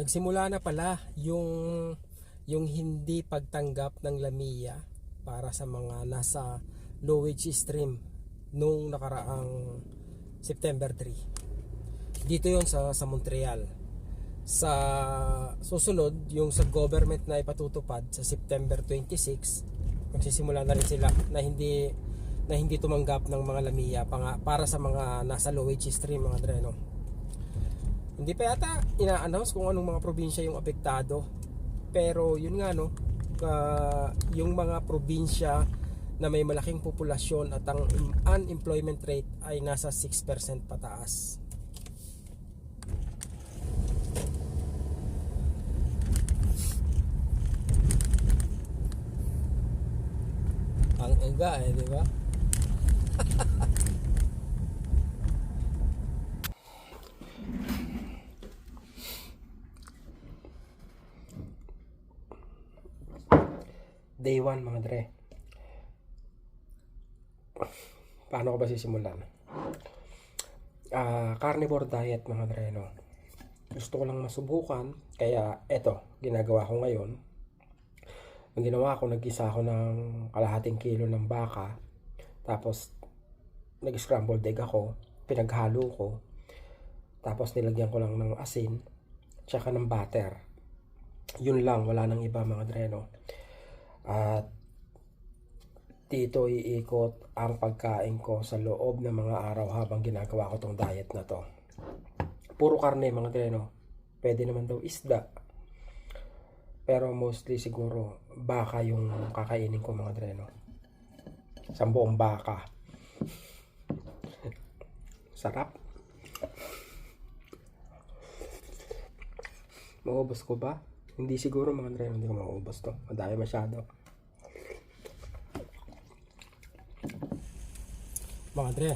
nagsimula na pala yung yung hindi pagtanggap ng Lamia para sa mga nasa lowage stream nung nakaraang September 3. Dito yon sa sa Montreal. Sa susunod, yung sa government na ipatutupad sa September 26, magsisimula na rin sila na hindi na hindi tumanggap ng mga Lamia para sa mga nasa lowage stream mga dreno. Hindi pa yata ina-announce kung anong mga probinsya yung apektado. Pero yun nga no, ka- yung mga probinsya na may malaking populasyon at ang unemployment rate ay nasa 6% pataas. Ang ega eh, di ba? Day 1 mga dre. Paano ko ba sisimulan? Ah, carnivore diet mga dre no. Gusto ko lang masubukan kaya eto, ginagawa ko ngayon. Ang ginawa ko, nagisa ako ng kalahating kilo ng baka. Tapos nag-scrambled egg ako, pinaghalo ko. Tapos nilagyan ko lang ng asin, tsaka ng butter. Yun lang, wala nang iba mga dreno. At dito iikot ang pagkain ko sa loob ng mga araw habang ginagawa ko tong diet na to. Puro karne mga dreno. Pwede naman daw isda. Pero mostly siguro baka yung kakainin ko mga dreno. Sa buong baka. Sarap. Maubos ko ba? Hindi siguro mga dreno, hindi ko maubos to. Madami masyado. Mga Dre,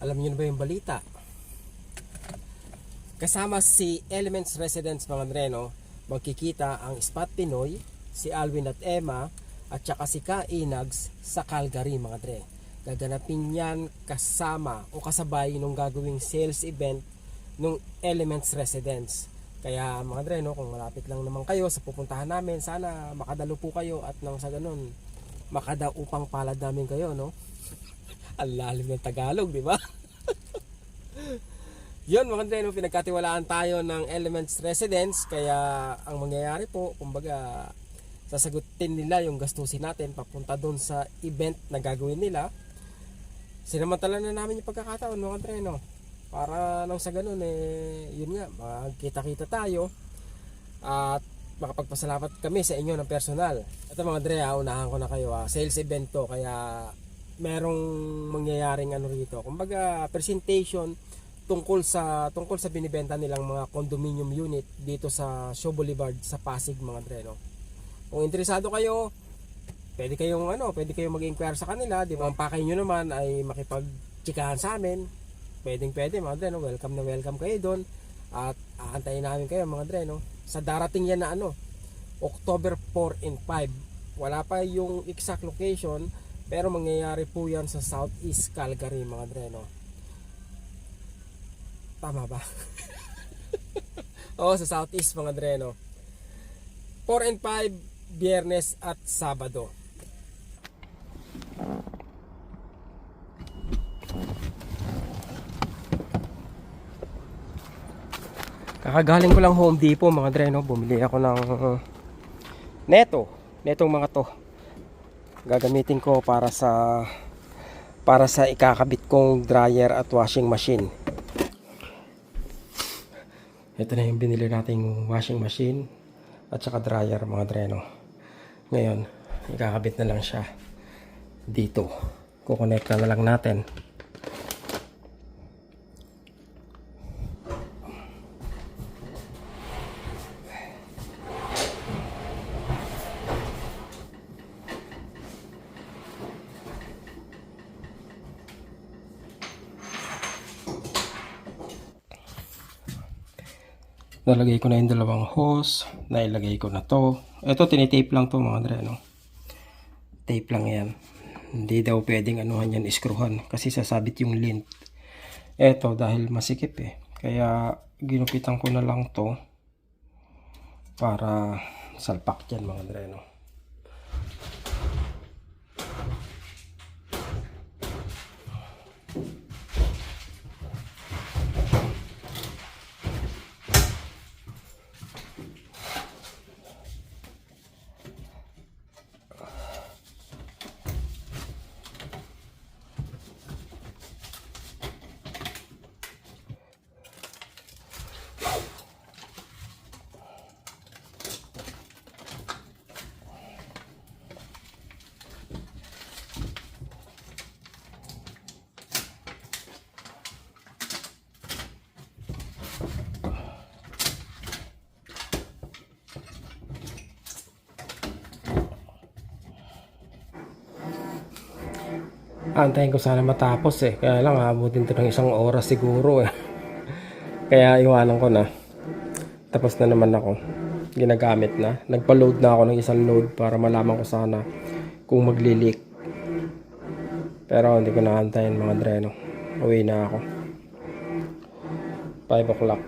alam niyo na ba yung balita? Kasama si Elements Residents mga Dre, no? Magkikita ang Spot Pinoy, si Alwin at Emma, at saka si Ka Inags sa Calgary mga Dre. Gaganapin yan kasama o kasabay nung gagawing sales event nung Elements Residents. Kaya mga Dre, no, kung malapit lang naman kayo sa pupuntahan namin, sana makadalo po kayo at nang sa ganun, makadaupang palad namin kayo, no? Ang lalim ng Tagalog, di ba? Yun mga dreno, pinagkatiwalaan tayo ng Elements Residence kaya ang mangyayari po, kumbaga sasagutin nila yung gastusin natin papunta doon sa event na gagawin nila. Sinamantala na namin yung pagkakataon mga dreno. Para nang sa ganun eh, yun nga, magkita-kita tayo at makapagpasalamat kami sa inyo ng personal. Ito mga Dre, ah, unahan ko na kayo. ah. Sales event to, kaya merong mangyayaring ano rito. Kumbaga, presentation tungkol sa tungkol sa binibenta nilang mga condominium unit dito sa Show Boulevard sa Pasig mga Dre. No? Kung interesado kayo, pwede kayong ano, pwede kayong mag-inquire sa kanila, di ba? Ang pakay nyo naman ay makipag-chikahan sa amin. Pwedeng pwede mga Dre, no? Welcome na welcome kayo doon. At aantayin namin kayo mga Dre, no? Sa darating yan na ano, October 4 and 5. Wala pa yung exact location, pero mangyayari po yan sa Southeast Calgary mga Dre, no? Tama ba? Oo, sa Southeast mga Dre, no? 4 and 5, Biyernes at Sabado. Kakagaling ko lang Home Depot mga Dre, no? Bumili ako ng uh, neto. Netong mga to. Gagamitin ko para sa para sa ikakabit kong dryer at washing machine. Ito na yung binili nating washing machine at saka dryer mga dreno. Ngayon, ikakabit na lang siya dito. Kukonekta na lang natin. Nalagay ko na yung dalawang hose. Nailagay ko na to. Ito, tinitape lang to mga dre, no? Tape lang yan. Hindi daw pwedeng anuhan yan, iskruhan. Kasi sasabit yung lint. Ito, dahil masikip eh. Kaya, ginupitan ko na lang to. para salpak yan mga dreno. Antayin ko sana matapos eh. Kaya lang abutin to ng isang oras siguro eh. Kaya iwanan ko na. Tapos na naman ako. Ginagamit na. Nagpa-load na ako ng isang load para malaman ko sana kung magli-leak. Pero hindi ko na antayin mga dreno. Uwi na ako. 5 o'clock.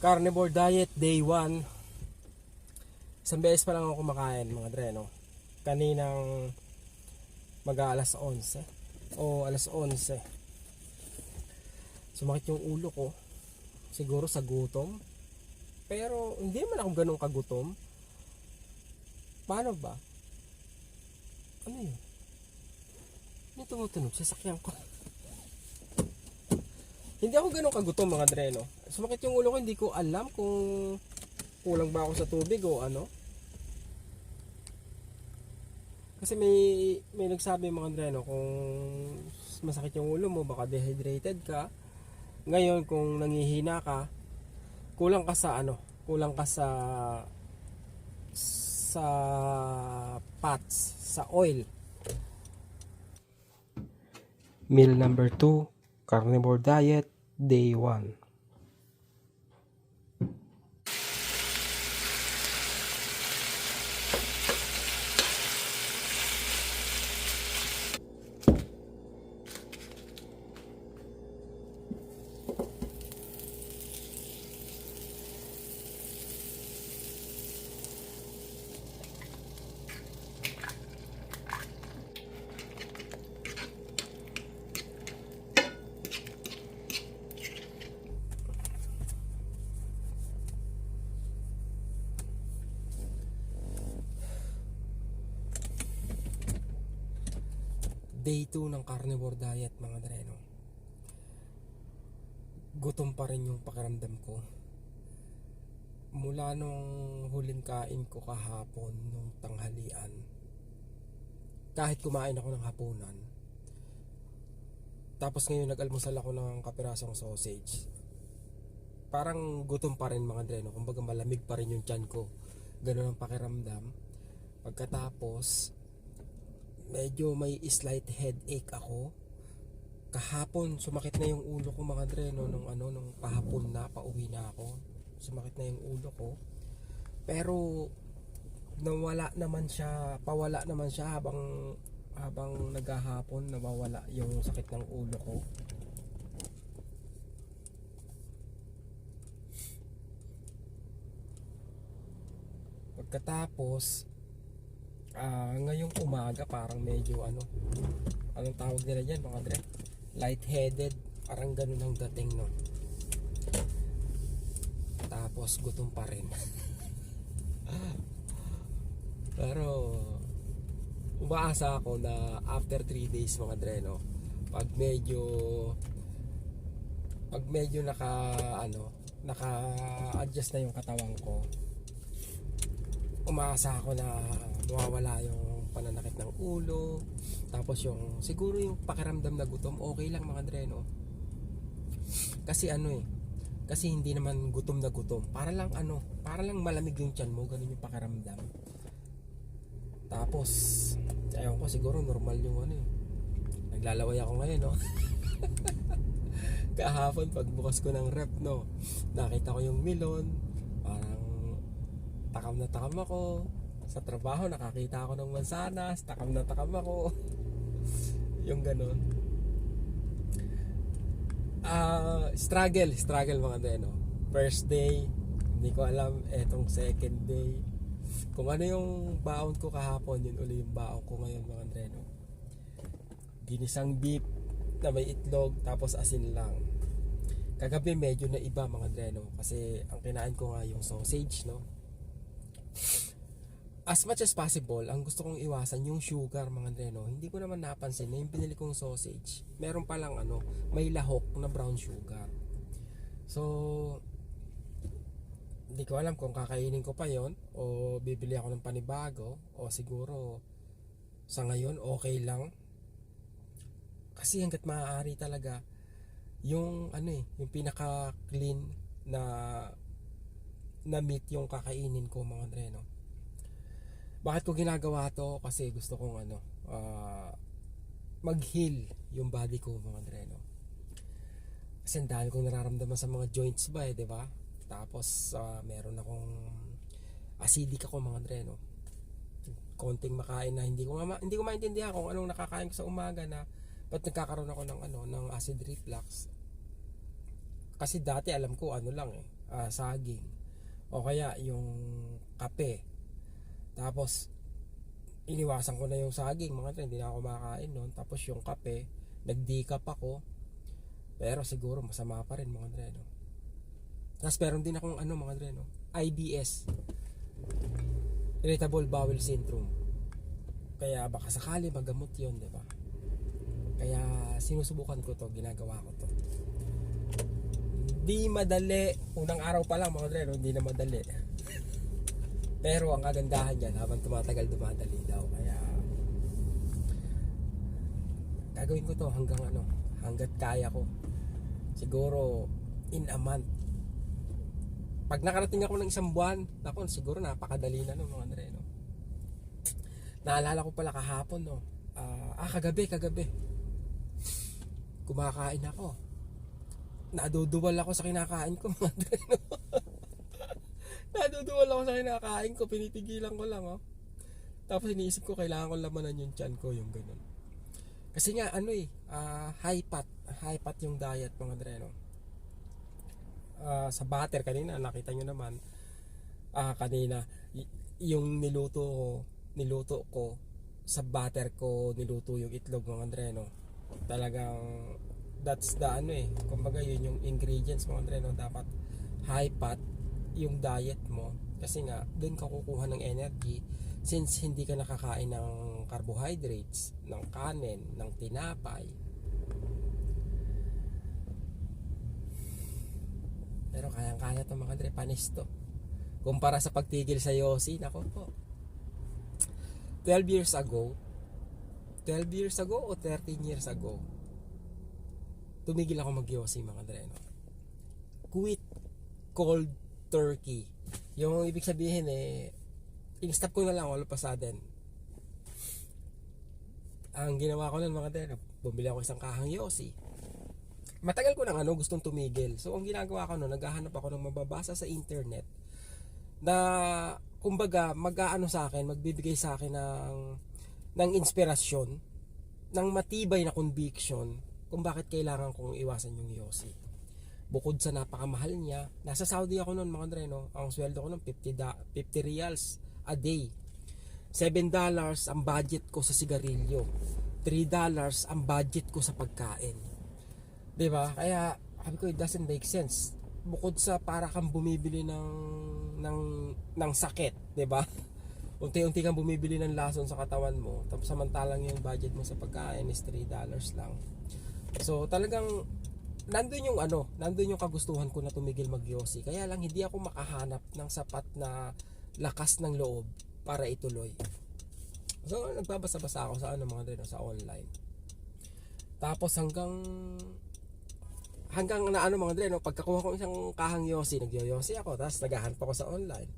Carnivore diet day 1. Isang beses pa lang ako kumakain mga dreno. Kaninang mag alas 11 o alas 11. Sumakit yung ulo ko. Siguro sa gutom. Pero hindi man ako ganun kagutom. Paano ba? Ano yun? May tumutunog sa sakyan ko. hindi ako ganun kagutom mga dreno. Sumakit yung ulo ko, hindi ko alam kung kulang ba ako sa tubig o ano. Kasi may may nagsabi mga dreno kung masakit yung ulo mo, baka dehydrated ka. Ngayon kung nangihina ka, kulang ka sa ano, kulang ka sa sa fats, sa oil. Meal number 2, carnivore diet, day 1. Day 2 ng carnivore diet mga dreno. Gutom pa rin yung pakiramdam ko. Mula nung huling kain ko kahapon nung tanghalian. Kahit kumain ako ng hapunan. Tapos ngayon nag-almusal ako ng kapirasong sausage. Parang gutom pa rin mga dreno. Kumbaga malamig pa rin yung tiyan ko. Ganun ang pakiramdam. Pagkatapos, medyo may slight headache ako. Kahapon sumakit na yung ulo ko mga dreno nung ano nung kahapon na pauwi na ako. Sumakit na yung ulo ko. Pero nawala naman siya, pawala naman siya habang habang naghahapon nawawala yung sakit ng ulo ko. Pagkatapos Ah, ngayong umaga parang medyo ano anong tawag nila diyan mga dre? Lightheaded parang ganun ang dating no tapos gutom pa rin. Pero umaasa ako na after 3 days mga dre no? Pag medyo pag medyo naka ano naka adjust na yung katawan ko umaasa ako na mawawala yung pananakit ng ulo. Tapos yung siguro yung pakiramdam na gutom okay lang mga dreno kasi ano eh kasi hindi naman gutom na gutom. Para lang ano para lang malamig yung tiyan mo ganun yung pakiramdam. Tapos ayaw ko siguro normal yung ano eh. Naglalaway ako ngayon no? Kahapon pagbukas ko ng rep no? Nakita ko yung milon parang takam na takam ako sa trabaho nakakita ako ng mansanas takam na takam ako yung ganun Ah, struggle, struggle mga dreno. First day, hindi ko alam etong second day. Kung ano yung baon ko kahapon, yun uli yung baon ko ngayon mga dreno. Ginisang beef na may itlog tapos asin lang. Kagabi medyo na iba mga dreno kasi ang kinain ko nga yung sausage no. As much as possible, ang gusto kong iwasan yung sugar mga dreno. Hindi ko naman napansin na yung pinili kong sausage, meron pa lang ano, may lahok na brown sugar. So, hindi ko alam kung kakainin ko pa yon o bibili ako ng panibago o siguro sa ngayon okay lang kasi hanggat maaari talaga yung ano eh yung pinaka clean na na meat yung kakainin ko mga dreno bakit ko ginagawa to? Kasi gusto kong ano ah, mag-heal yung body ko mga dreno kasi ang dami kong nararamdaman sa mga joints ba eh di ba? Tapos ah, meron akong acidic ako mga dreno konting makain na hindi ko ma- hindi ko maintindihan kung anong nakakain ko sa umaga na ba't nagkakaroon ako ng ano ng acid reflux. Kasi dati alam ko ano lang eh ah, saging. O kaya yung kape tapos iniwasan ko na yung saging mga dre, hindi na ako makakain noon tapos yung kape nagdikap ako. Pero siguro masama pa rin mga dre no? tapos meron din akong ano mga dre no? IBS irritable bowel syndrome. Kaya baka sakali magamot yon di ba? Kaya sinusubukan ko to ginagawa ko to. Di madali. Unang araw pa lang mga dre no? hindi na madali pero ang kagandahan yan habang tumatagal dumadali daw. Kaya gagawin ko to hanggang ano hanggat kaya ko. Siguro in a month. Pag nakarating ako ng isang buwan nako siguro napakadali na no mga Andre no? Naalala ko pala kahapon no? Ah ah, kagabi kagabi. Kumakain ako. Naduduwal ako sa kinakain ko mga Andre no naduduwal ako sa kinakain ko pinipigilan ko lang oh. Tapos iniisip ko kailangan ko lamanan yung chan ko yung ganun. Kasi nga ano eh ah, high fat high fat yung diet mga Andre no Ah, sa butter kanina nakita nyo naman ah kanina yung niluto ko niluto ko sa butter ko niluto yung itlog mga no talagang that's the ano eh kumbaga yun yung ingredients mga no dapat high fat yung diet mo kasi nga doon ka kukuha ng energy since hindi ka nakakain ng carbohydrates ng kanin ng tinapay Pero kayang-kaya to mga Dre, panis to. Kumpara sa pagtigil sa Yossi, nako po. 12 years ago, 12 years ago o 13 years ago, tumigil ako mag mga Dre. No? Quit cold turkey. Yung ibig sabihin eh, in-stop ko na lang all of a sudden. Ang ginawa ko nun mga Dre, no, bumili ako isang kahang Yossi matagal ko nang ano gustong tumigil. So ang ginagawa ko no, naghahanap ako ng mababasa sa internet na kumbaga mag-aano sa akin, magbibigay sa akin ng ng inspirasyon, ng matibay na conviction kung bakit kailangan kong iwasan yung Yossi. Bukod sa napakamahal niya, nasa Saudi ako noon mga Dre, no? Ang sweldo ko noon 50 da, 50 reals a day. 7 dollars ang budget ko sa sigarilyo. 3 dollars ang budget ko sa pagkain. 'Di ba? Kaya sabi ko it doesn't make sense. Bukod sa para kang bumibili ng ng ng sakit, 'di ba? Unti-unti kang bumibili ng lason sa katawan mo, tapos samantalang yung budget mo sa pagkain is 3 dollars lang. So talagang nandun yung ano, nandun yung kagustuhan ko na tumigil magyosi. Kaya lang hindi ako makahanap ng sapat na lakas ng loob para ituloy. So nagbabasa-basa ako sa ano mga dito sa online. Tapos hanggang hanggang na ano mga dre, no, pagkakuha ko isang kahang yosi, nagyoyosi ako, tapos naghahanap ako sa online.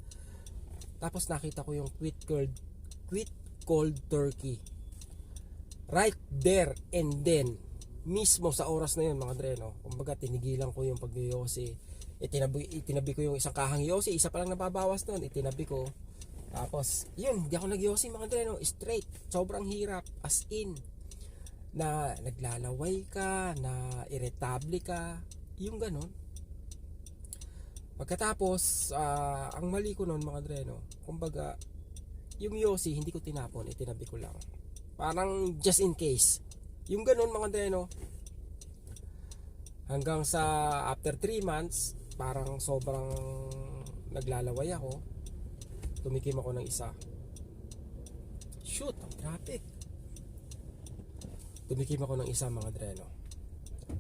Tapos nakita ko yung quit cold, quit cold turkey. Right there and then, mismo sa oras na yun mga dre, no, kumbaga tinigilan ko yung pagyoyosi. Itinabi, itinabi ko yung isang kahang yosi, isa pa lang nababawas nun, itinabi ko. Tapos, yun, hindi ako nagyosi mga dre, no, straight. Sobrang hirap, as in na naglalaway ka, na irritable ka, yung ganon. Pagkatapos, ah, ang mali ko noon mga dreno, kumbaga, yung Yossi, hindi ko tinapon, itinabi ko lang. Parang just in case. Yung ganon mga dreno, hanggang sa after 3 months, parang sobrang naglalaway ako, tumikim ako ng isa. Shoot, ang traffic. Tumikim ako ng isa mga dreno.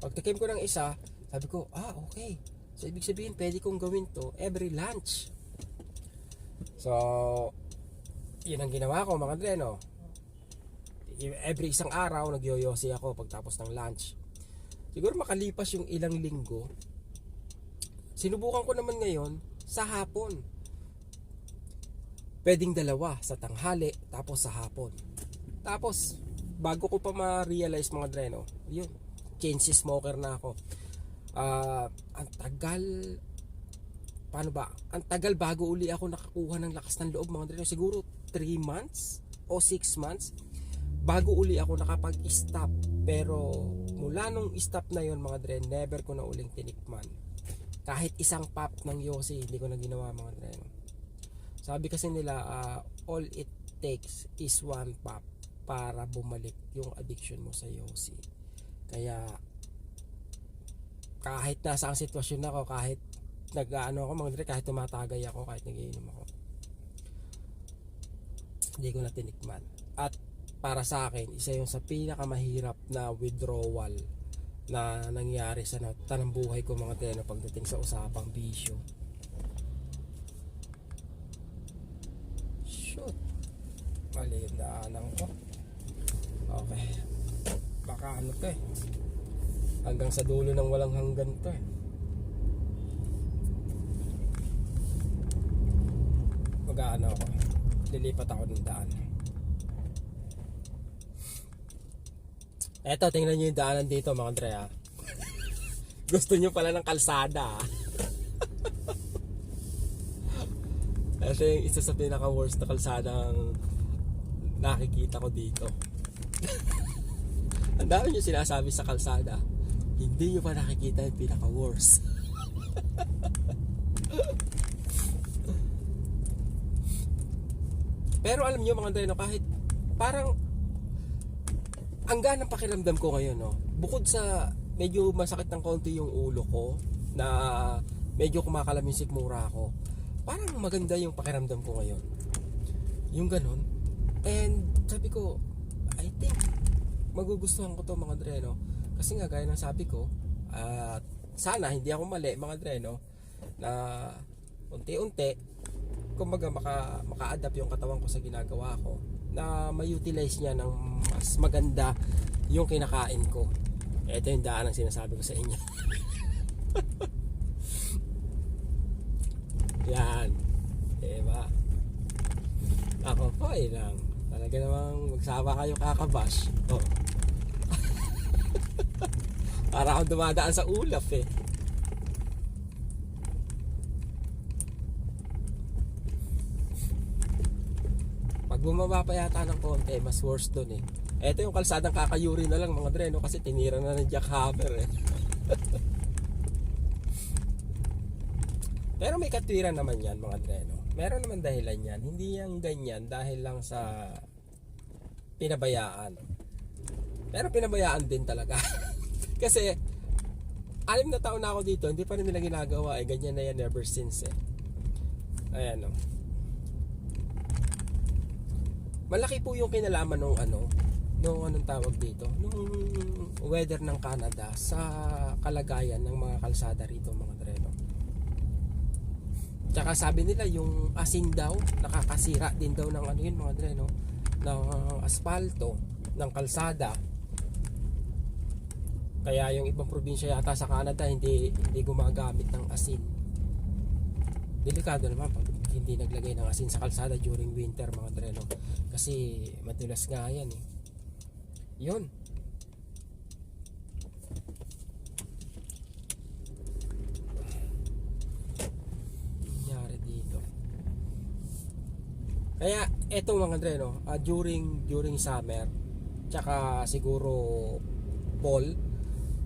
Pagtikim ko ng isa, sabi ko, ah, okay. So, ibig sabihin, pwede kong gawin to every lunch. So, yun ang ginawa ko mga dreno. Every isang araw, nagyoyosi ako pagtapos ng lunch. Siguro makalipas yung ilang linggo, sinubukan ko naman ngayon sa hapon. Pwedeng dalawa sa tanghali, tapos sa hapon. Tapos, bago ko pa ma-realize mga dreno, yun, change smoker na ako. Ah, ang tagal paano ba? Ang tagal bago uli ako nakakuha ng lakas ng loob mga dreno. Siguro 3 months o 6 months bago uli ako nakapag-stop. Pero mula nung stop na yon mga dren, never ko na uling tinikman. Kahit isang pop ng Yossi, hindi ko na ginawa mga dren. Sabi kasi nila, ah, all it takes is one pop para bumalik yung addiction mo sa Yossi. Kaya kahit nasa ang sitwasyon ako, kahit nag-ano ako mga dre, kahit tumatagay ako, kahit nagiinom ako. Hindi ko na tinikman. At para sa akin, isa yung sa pinakamahirap na withdrawal na nangyari sa tanang buhay ko mga teno pagdating sa usapang bisyo. Shoot. Mali yung daanan ko. Okay. Baka ano to eh. Hanggang sa dulo ng walang hanggan to eh. Mag-aano ako. Lilipat ako ng daan. Eto, tingnan nyo yung daanan dito mga Andre ah. Gusto nyo pala ng kalsada ah. Ito yung isa sa pinaka worst na kalsadang nakikita ko dito. Ang dami nyo sinasabi sa kalsada. Hindi nyo pa nakikita yung pinaka worst. Pero alam nyo mga Andre, kahit parang ang ganang pakiramdam ko ngayon, no? Bukod sa medyo masakit ng konti yung ulo ko na medyo kumakalam yung sikmura ko. Parang maganda yung pakiramdam ko ngayon. Yung ganun. And sabi ko, I think magugustuhan ko to mga dre, no? Kasi nga gaya ng sabi ko, at sana hindi ako mali mga dre, no? Na unti-unti kumbaga maka, maka-adapt yung katawan ko sa ginagawa ko na ma-utilize niya ng mas maganda yung kinakain ko. Ito yung daan ang sinasabi ko sa inyo. Yan. Diba? Ako po eh lang. Talaga namang magsawa kayo kakabash. Oh. Para akong dumadaan sa ulap eh. Bumaba pa yata ng konti, mas worse dun eh. Ito yung kalsadang kakayuri na lang mga dreno kasi tinira na ng jackhammer eh. Pero may katwiran naman yan mga dreno. Meron naman dahilan yan. Hindi yan ganyan dahil lang sa pinabayaan. Pero pinabayaan din talaga. kasi anim na taon na ako dito, hindi pa rin nila ginagawa eh. Ganyan na yan ever since eh. Ayan o. Oh. Malaki po yung kinalaman nung ano, nung anong tawag dito, nung weather ng Canada sa kalagayan ng mga kalsada rito mga dreno. Tsaka sabi nila yung asin daw, nakakasira din daw ng ano yun mga dreno, ng asfalto, ng kalsada. Kaya yung ibang probinsya yata sa Canada hindi hindi gumagamit ng asin. Delikado naman pag hindi naglagay ng asin sa kalsada during winter mga dreno. Kasi madulas nga yan eh. Yun. Nangyari dito. Kaya etong mga dreno, uh, during during summer, tsaka siguro Paul,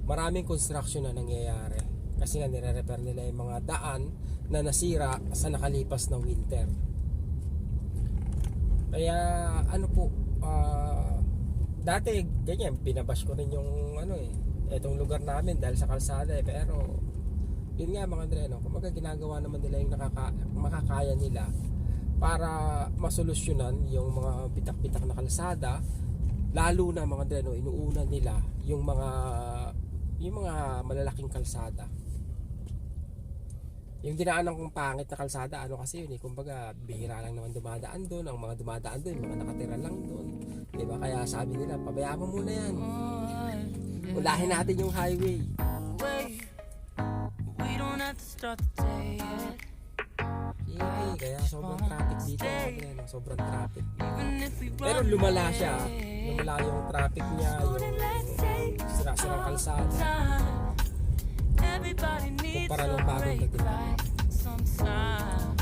maraming construction na nangyayari. Kasi nga nire-repair nila yung mga daan na nasira sa nakalipas na winter. Kaya ano po, ah, dati ganyan, binabash ko rin yung ano eh, etong lugar namin dahil sa kalsada eh. Pero yun nga mga Dre, no? kumaga naman nila yung nakaka, makakaya nila para masolusyonan yung mga bitak-bitak na kalsada lalo na mga Dre, no, inuuna nila yung mga yung mga malalaking kalsada yung dinaanan kong pangit na kalsada ano kasi yun eh kumbaga bihira lang naman dumadaan doon ang mga dumadaan doon yung mga nakatira lang doon di ba? Kaya sabi nila pabayaan mo muna yan. Ulahin natin yung highway. We don't have to start the day yet. Sige, kaya sobrang traffic dito. no? sobrang traffic. Pero lumala siya. Lumala yung traffic niya, yung sira-sirang kalsada. Everybody needs para los magos de Tijuana. Sometimes.